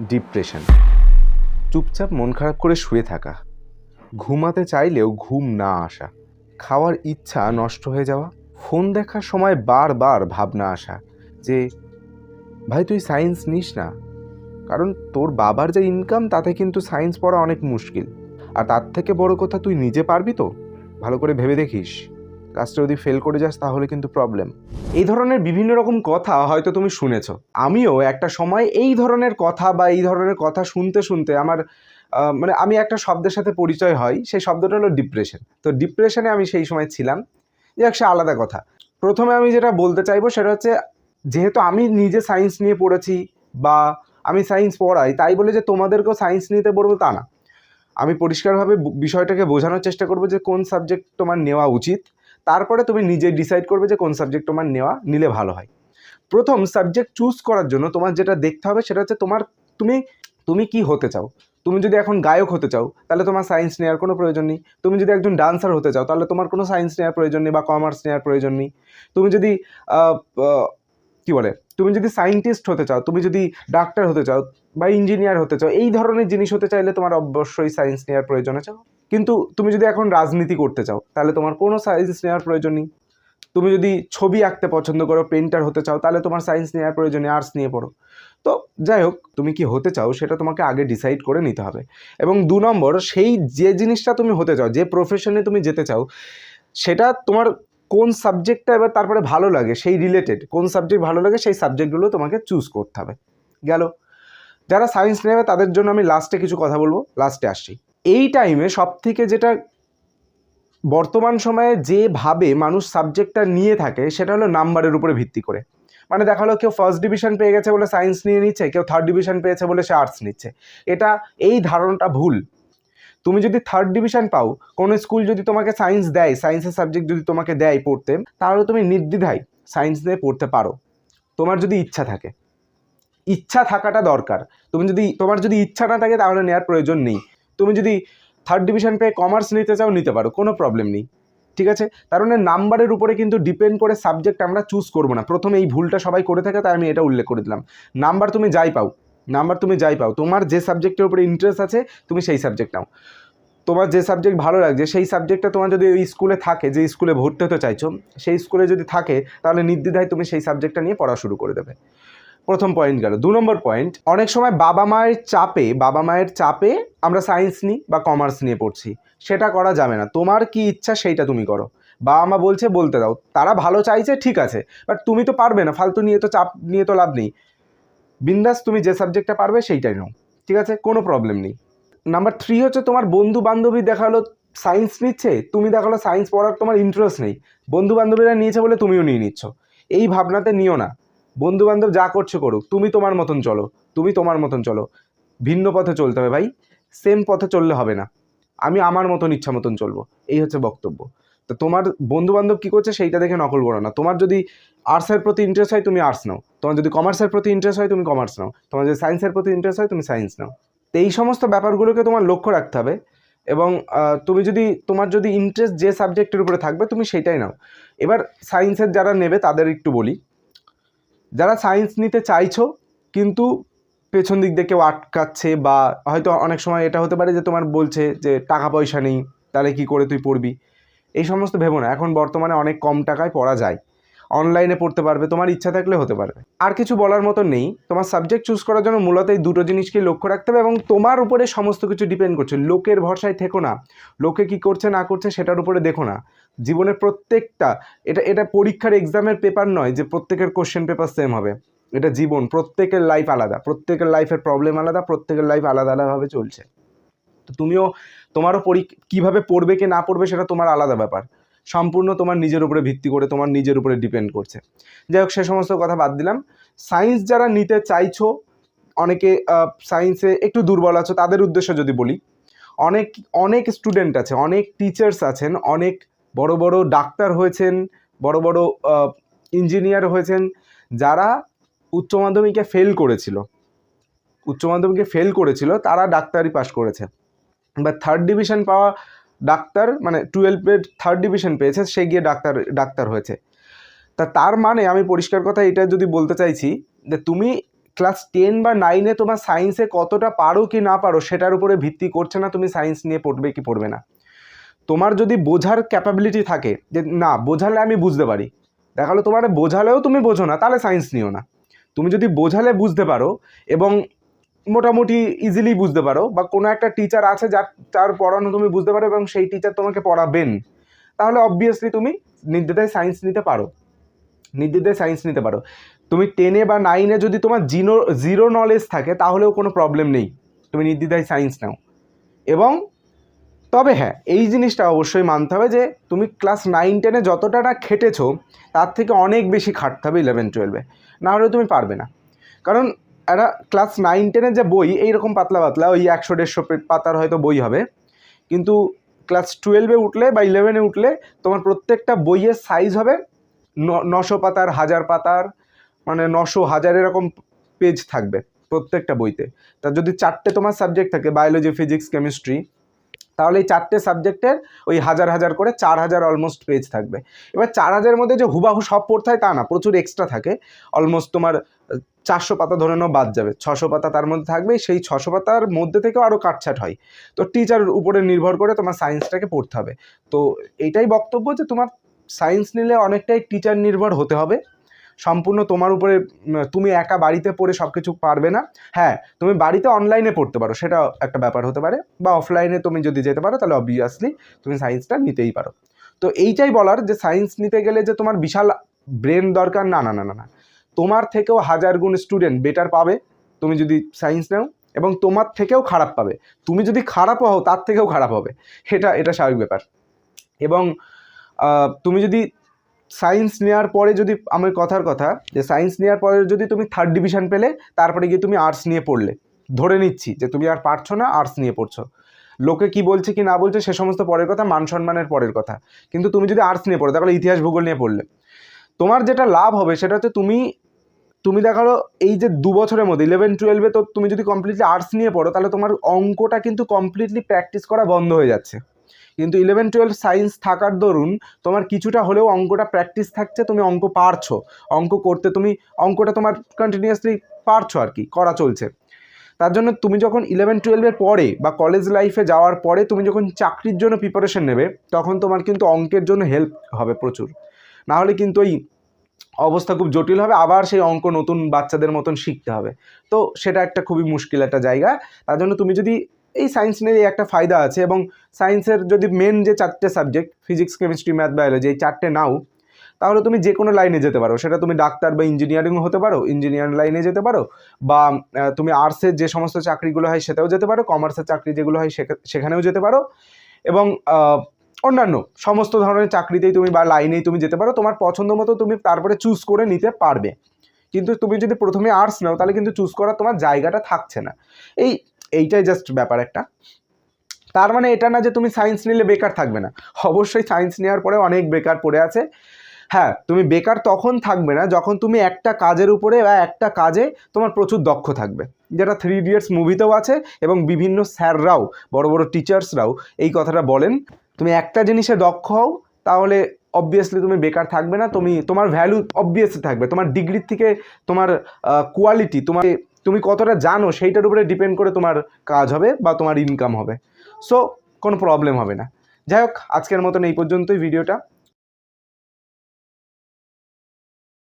Depression. চুপচাপ মন খারাপ করে শুয়ে থাকা। ঘুমাতে চাইলেও ঘুম না আসা। খাওয়ার ইচ্ছা নষ্ট হয়ে যাওয়া। ফোন দেখার সময় বারবার ভাবনা আসা যে, ভাই, তুই সায়েন্স নিস না। কারণ তোর বাবার যে ইনকাম তাতে কিন্তু সায়েন্স পড়া অনেক মুশকিল। আর তার থেকে বড় কথা, তুই নিজে পারবি তো? ভালো করে ভেবে দেখিস। লাস্টে যদি ফেল করে যাস, তাহলে কিন্তু প্রবলেম এই ধরনের বিভিন্ন রকম কথা হয়তো তুমি শুনেছ। আমিও একটা সময় এই ধরনের কথা বা এই ধরনের কথা শুনতে শুনতে আমার মানে আমি একটা শব্দের সাথে পরিচয় হয় সেই শব্দটা হলো ডিপ্রেশন তো ডিপ্রেশনে আমি সেই সময় ছিলাম। যাক, সে আলাদা কথা। প্রথমে আমি যেটা বলতে চাইব সেটা হচ্ছে, যেহেতু আমি নিজে সায়েন্স নিয়ে পড়েছি বা আমি সায়েন্স পড়াই, তাই বলে যে তোমাদেরকেও সায়েন্স নিতে পড়ব তা না। আমি পরিষ্কারভাবে বিষয়টাকে বোঝানোর চেষ্টা করব যে কোন সাবজেক্ট তোমার নেওয়া উচিত। তারপরে তুমি নিজে ডিসাইড করবে যে কোন সাবজেক্ট তোমার নেওয়া নিলে ভালো হয়। প্রথম সাবজেক্ট চুজ করার জন্য তোমার যেটা দেখতে হবে সেটা হচ্ছে তোমার তুমি তুমি কি হতে চাও? তুমি যদি এখন গায়ক হতে চাও, তাহলে তোমার সায়েন্স নেওয়ার কোনো প্রয়োজন নেই। তুমি যদি একজন ডান্সার হতে চাও, তাহলে তোমার কোনো সায়েন্স নেওয়ার প্রয়োজন নেই বা কমার্স নেওয়ার প্রয়োজন নেই। তুমি যদি কি বলে? তুমি যদি সায়েন্টিস্ট হতে চাও, তুমি যদি ডাক্তার হতে চাও বা ইঞ্জিনিয়ার হতে চাও, এই ধরনের জিনিস হতে চাইলে তোমার অবশ্যই সায়েন্স নেওয়ার প্রয়োজন আছে। কিন্তু তুমি যদি এখন রাজনীতি করতে চাও, তাহলে তোমার কোনো সায়েন্স নেওয়ার প্রয়োজন নেই। তুমি যদি ছবি আঁকতে পছন্দ করো পেন্টার হতে চাও, তাহলে তোমার সায়েন্স নেওয়ার প্রয়োজন নেই আর্টস নিয়ে পড়ো। তো যাই হোক, তুমি কি হতে চাও সেটা তোমাকে আগে ডিসাইড করে নিতে হবে। এবং দু নম্বর, সেই যে জিনিসটা তুমি হতে চাও, যে প্রফেশনে তুমি যেতে চাও, সেটা তোমার কোন সাবজেক্টটা এবার তারপরে ভালো লাগে, সেই রিলেটেড কোন সাবজেক্ট ভালো লাগে, সেই সাবজেক্টগুলো তোমাকে চুজ করতে হবে। গেল? যারা সায়েন্স নেবে, তাদের জন্য আমি লাস্টে কিছু কথা বলব লাস্টে আসছি। এই টাইমে সব থেকে যেটা বর্তমান সময়ে যেভাবে মানুষ সাবজেক্টটা নিয়ে থাকে, সেটা হলো নাম্বারের উপরে ভিত্তি করে। মানে দেখা হলো কেউ ফার্স্ট ডিভিশন পেয়ে গেছে বলে সায়েন্স নিয়ে নিচ্ছে, কেউ থার্ড ডিভিশন পেয়েছে বলে সে আর্টস নিচ্ছে। এটা, এই ধারণাটা ভুল। তুমি যদি থার্ড ডিভিশন পাও, কোনো স্কুল যদি তোমাকে সায়েন্স দেয় সায়েন্সের সাবজেক্ট যদি তোমাকে দেয় পড়তে, তাহলে তুমি নির্দ্বিধায় সায়েন্স নিয়ে পড়তে পারো। তোমার যদি ইচ্ছা থাকে। ইচ্ছা থাকাটা দরকার। তুমি যদি, তোমার যদি ইচ্ছা না থাকে, তাহলে নেওয়ার প্রয়োজন নেই। তুমি যদি থার্ড ডিভিশন পেয়ে কমার্স নিতে চাও, নিতে পারো, কোনো প্রবলেম নেই, ঠিক আছে? মানে নাম্বারের উপরে কিন্তু ডিপেন্ড করে সাবজেক্ট আমরা চুজ করব না। প্রথমে এই ভুলটা সবাই করে থাকে, তাই আমি এটা উল্লেখ করে দিলাম। নাম্বার তুমি যাই পাও নাম্বার তুমি যাই পাও, তোমার যে সাবজেক্টের উপরে ইন্টারেস্ট আছে, তুমি সেই সাবজেক্ট নাও। তোমার যে সাবজেক্ট ভালো লাগছে, সেই সাবজেক্টটা তোমার যদি ওই স্কুলে থাকে, যে স্কুলে ভর্তি হতে চাইছো, সেই স্কুলে যদি থাকে, তাহলে নির্দ্বিধায় তুমি সেই সাবজেক্টটা নিয়ে পড়া শুরু করে দেবে। প্রথম পয়েন্ট গেল। দু নম্বর পয়েন্ট অনেক সময় বাবা মায়ের চাপে, বাবা মায়ের চাপে আমরা সায়েন্স নিই বা কমার্স নিয়ে পড়ছি। সেটা করা যাবে না। তোমার কি ইচ্ছা সেইটা তুমি করো। বাবা মা বলছে, বলতে দাও। তারা ভালো চাইছে, ঠিক আছে। বাট তুমি তো পারবে না, ফালতু নিয়ে তো চাপ, নিয়ে তো লাভ নেই। বিন্দাস তুমি যে সাবজেক্টটা পারবে সেইটাই নাও। ঠিক আছে? কোনো প্রবলেম নেই। নাম্বার থ্রি হচ্ছে তোমার বন্ধু বান্ধবী দেখাল সায়েন্স নিচ্ছে, তুমি দেখাল সায়েন্স পড়ার তোমার ইন্টারেস্ট নেই। বন্ধু বান্ধবীরা নিয়েছে বলে তুমিও নিয়ে নিচ্ছ। এই ভাবনাতে নিও না। বন্ধু বান্ধব যা করছে করুক, তুমি তোমার মতন চলো, তুমি তোমার মতন চলো। ভিন্ন পথে চলতে হবে ভাই সেম পথে চললে হবে না। আমি আমার মতন ইচ্ছা মতন চলবো, এই হচ্ছে বক্তব্য। তো তোমার বন্ধু বান্ধব কী করছে সেইটা দেখে নকল করো না। তোমার যদি আর্টসের প্রতি ইন্টারেস্ট হয়, তুমি আর্টস নাও। তোমার যদি কমার্সের প্রতি ইন্টারেস্ট হয়, তুমি কমার্স নাও। তোমার যদি সায়েন্সের প্রতি ইন্টারেস্ট হয়, তুমি সায়েন্স নাও। তো এই সমস্ত ব্যাপারগুলোকে তোমার লক্ষ্য রাখতে হবে এবং তুমি যদি, তোমার যদি ইন্টারেস্ট যে সাবজেক্টের উপরে থাকবে, তুমি সেটাই নাও। এবার সায়েন্সের যারা নেবে, তাদের একটু বলি। যারা সায়েন্স নিতে চাইছো, কিন্তু পেছন দিক দিয়ে কেউ আটকাচ্ছে বা হয়তো অনেক সময় এটা হতে পারে যে তোমার বলছে যে টাকা পয়সা নেই, তাহলে কি করে তুই পড়বি? এই সমস্ত ভেবো না, এখন বর্তমানে অনেক কম টাকায় পড়া যায়। অনলাইনে পড়তে পারবে, তোমার ইচ্ছা থাকলে হতে পারবে আর কিছু বলার মতো নেই। তোমার সাবজেক্ট চুজ করার জন্য মূলত এই দুটো জিনিসকে লক্ষ্য রাখতে হবে এবং তোমার উপরে সমস্ত কিছু ডিপেন্ড করছে। লোকের ভরসায় থেকো না। লোকে কি করছে, না করছে, সেটার উপরে দেখো না। জীবনের প্রত্যেকটা, এটা এটা পরীক্ষার এক্সামের পেপার নয় যে প্রত্যেকের কোশ্চেন পেপার সেম হবে। এটা জীবন, প্রত্যেকের লাইফ আলাদা। প্রত্যেকের লাইফের প্রবলেম আলাদা, প্রত্যেকের লাইফ আলাদা, আলাদাভাবে চলছে। তো তুমিও তোমারও পরি কীভাবে পড়বে কি না পড়বে সেটা তোমার আলাদা ব্যাপার। সম্পূর্ণ তোমার নিজের উপরে ভিত্তি করে, তোমার নিজের উপরে ডিপেন্ড করছে। যাই হোক, সে সমস্ত কথা বাদ দিলাম। সায়েন্স যারা নিতে চাইছো, অনেকে সায়েন্সে একটু দুর্বল আছো, তাদের উদ্দেশ্যে যদি বলি, অনেক অনেক স্টুডেন্ট আছে, অনেক টিচার্স আছেন, অনেক বড় বড় ডাক্তার হয়েছেন, বড় বড় ইঞ্জিনিয়ার হয়েছেন, যারা উচ্চ মাধ্যমিকে ফেল করেছিল। উচ্চ মাধ্যমিকে ফেল করেছিল, তারা ডাক্তারি পাশ করেছে। বা থার্ড ডিভিশন পাওয়া ডাক্তার মানে টুয়েলভের থার্ড ডিভিশন পেয়েছে, সে গিয়ে ডাক্তার ডাক্তার হয়েছে। তা তার মানে আমি পরিষ্কার কথা এটা যদি বলতে চাইছি, যে তুমি ক্লাস টেন বা নাইনে তোমার সায়েন্সে কতটা পারো কি না পারো, সেটার উপরে ভিত্তি করছে না, তুমি সায়েন্স নিয়ে পড়বে কি পড়বে না। তোমার যদি বোঝার ক্যাপাবিলিটি থাকে, যে না, বোঝালে আমি বুঝতে পারি। দেখাল তোমার বোঝালেও তুমি বোঝো না, তাহলে সায়েন্স নিও না। তুমি যদি বোঝালে বুঝতে পারো এবং মোটামুটি ইজিলি বুঝতে পারো। বা কোনো একটা টিচার আছে যার, তার পড়ানো তুমি বুঝতে পারো এবং সেই টিচার তোমাকে পড়াবেন। তাহলে অবভিয়াসলি তুমি নির্দ্বিধায় সায়েন্স নিতে পারো। নির্দ্বিধায় সায়েন্স নিতে পারো। তুমি টেনে বা নাইনে যদি তোমার জিরো জিরো নলেজ থাকে, তাহলেও কোনো প্রবলেম নেই। তুমি নির্দ্বিধায় সায়েন্স নাও। এবং তবে হ্যাঁ এই জিনিসটা অবশ্যই মানতে হবে যে, তুমি ক্লাস নাইন টেনে যতটা না খেটেছো, তার থেকে অনেক বেশি খাটতে হবে ইলেভেন টুয়েলভে না হলে তুমি পারবে না। কারণ একটা ক্লাস নাইন টেনের যে বই, এইরকম পাতলা পাতলা, ওই একশো, দেড়শো পাতার হয়তো বই হবে। কিন্তু ক্লাস টুয়েলভে উঠলে বা ইলেভেনে উঠলে তোমার প্রত্যেকটা বইয়ের সাইজ হবে নশো পাতার, হাজার পাতার মানে নশো, হাজার এরকম পেজ থাকবে প্রত্যেকটা বইতে। তা যদি চারটে তোমার সাবজেক্ট থাকে বায়োলজি ফিজিক্স কেমিস্ট্রি তাহলে এই চারটে সাবজেক্টের ওই হাজার হাজার করে চার হাজার অলমোস্ট পেজ থাকবে। এবার চার হাজারের মধ্যে যে হুবাহু সব পড়তে হয় তা না, প্রচুর এক্সট্রা থাকে। অলমোস্ট তোমার চারশো পাতা ধরে নাও বাদ যাবে। ছশো পাতা তার মধ্যে থাকবে সেই ছশো পাতার মধ্যে থেকেও আরও কাটছাট হয়। তো টিচার উপরে নির্ভর করে তোমার সায়েন্সটাকে পড়তে হবে। তো এইটাই বক্তব্য যে তোমার সায়েন্স নিলে অনেকটাই টিচার নির্ভর হতে হবে। সম্পূর্ণ তোমার উপরে তুমি একা বাড়িতে পড়ে সব কিছু পারবে না। হ্যাঁ তুমি বাড়িতে অনলাইনে পড়তে পারো, সেটা একটা ব্যাপার হতে পারে। বা অফলাইনে তুমি যদি যেতে পারো, তাহলে অবভিয়াসলি তুমি সায়েন্সটা নিতেই পারো। তো এইটাই বলার যে সায়েন্স নিতে গেলে যে তোমার বিশাল ব্রেন দরকার, না না না না না। তোমার থেকেও হাজার গুণ স্টুডেন্ট বেটার পাবে তুমি যদি সায়েন্স নাও, এবং তোমার থেকেও খারাপ পাবে। তুমি যদি খারাপ হও, তার থেকেও খারাপ হবে। এটা এটা স্বাভাবিক ব্যাপার। এবং তুমি যদি সায়েন্স নেওয়ার পরে যদি, আমার কথার কথা, যে সায়েন্স নেওয়ার পরে যদি তুমি থার্ড ডিভিশন পেলে, তারপরে গিয়ে তুমি আর্টস নিয়ে পড়লে। ধরে নিচ্ছি যে তুমি আর পারছ না আর্টস নিয়ে পড়ছো। লোকে কি বলছে কি না বলছে, সে সমস্ত পরের কথা, মান সম্মানের পরের কথা। কিন্তু তুমি যদি আর্টস নিয়ে পড়ো তাহলে ইতিহাস ভূগোল নিয়ে পড়লে। তোমার যেটা লাভ হবে, সেটা হচ্ছে তুমি তুমি দেখাল এই যে দু বছরের মধ্যে ইলেভেন টুয়েলভে তো তুমি যদি কমপ্লিটলি আর্টস নিয়ে পড়ো, তাহলে তোমার অঙ্কটা কিন্তু কমপ্লিটলি প্র্যাকটিস করা বন্ধ হয়ে যাচ্ছে। কিন্তু ইলেভেন টুয়েলভ সায়েন্স থাকার দরুন তোমার কিছুটা হলেও অঙ্কটা প্র্যাকটিস থাকছে, তুমি অঙ্ক পারছ। অঙ্ক করতে তুমি, অঙ্কটা তোমার কন্টিনিউয়াসলি পারছ আর কি, করা চলছে। তার জন্য তুমি যখন ইলেভেন টুয়েলভের পরে বা কলেজ লাইফে যাওয়ার পরে তুমি যখন চাকরির জন্য প্রিপারেশন নেবে, তখন তোমার কিন্তু অঙ্কের জন্য হেল্প হবে প্রচুর। না হলে কিন্তু ওই অবস্থা খুব জটিল হবে, আবার সেই অঙ্ক নতুন বাচ্চাদের মতন শিখতে হবে। তো সেটা একটা খুবই মুশকিল একটা জায়গা। তার জন্য তুমি যদি এই সায়েন্স নিয়ে একটা ফায়দা আছে এবং সায়েন্সের যদি মেন যে চারটে subject physics chemistry math biology এই চারটে নাও, তাহলে তুমি যে কোনো লাইনে যেতে পারো। সেটা তুমি ডাক্তার বা ইঞ্জিনিয়ারিংও হতে পারো ইঞ্জিনিয়ারিং লাইনে যেতে পারো, বা তুমি আর্টসের যে সমস্ত চাকরিগুলো হয় সেটাও যেতে পারো কমার্সের চাকরি যেগুলো হয় সেখা- সেখানেও যেতে পারো এবং অন্যান্য সমস্ত ধরনের চাকরিতেই তুমি বা লাইনেই তুমি যেতে পারো। তোমার পছন্দ মতো তুমি তারপরে চুজ করে নিতে পারবে। কিন্তু তুমি যদি প্রথমে আর্টস নাও, তাহলে কিন্তু চুজ করার তোমার জায়গাটা থাকছে না। এই এইটাই জাস্ট ব্যাপার একটা। তার মানে এটা না যে তুমি সায়েন্স নিলে বেকার থাকবে না। অবশ্যই সায়েন্স নেওয়ার পরে অনেক বেকার পড়ে আছে। হ্যাঁ তুমি বেকার তখন থাকবে না যখন তুমি একটা কাজের উপরে বা একটা কাজে তোমার প্রচুর দক্ষ থাকবে। যেটা থ্রি ইডিয়টস মুভিতেও আছে এবং বিভিন্ন স্যাররাও, বড় বড় টিচার্সরাও এই কথাটা বলেন। তুমি একটা জিনিসে দক্ষ হও, তাহলে অবভিয়াসলি তুমি বেকার থাকবে না। তুমি, তোমার ভ্যালু অবভিয়াসলি থাকবে। তোমার ডিগ্রির থেকে তোমার কোয়ালিটি তোমার তুমি কতটা জানো সেইটার উপরে ডিপেন্ড করে তোমার কাজ হবে বা তোমার ইনকাম হবে। সো কোনো প্রবলেম হবে না। যাই হোক, আজকের মতন এই পর্যন্তই ভিডিওটা।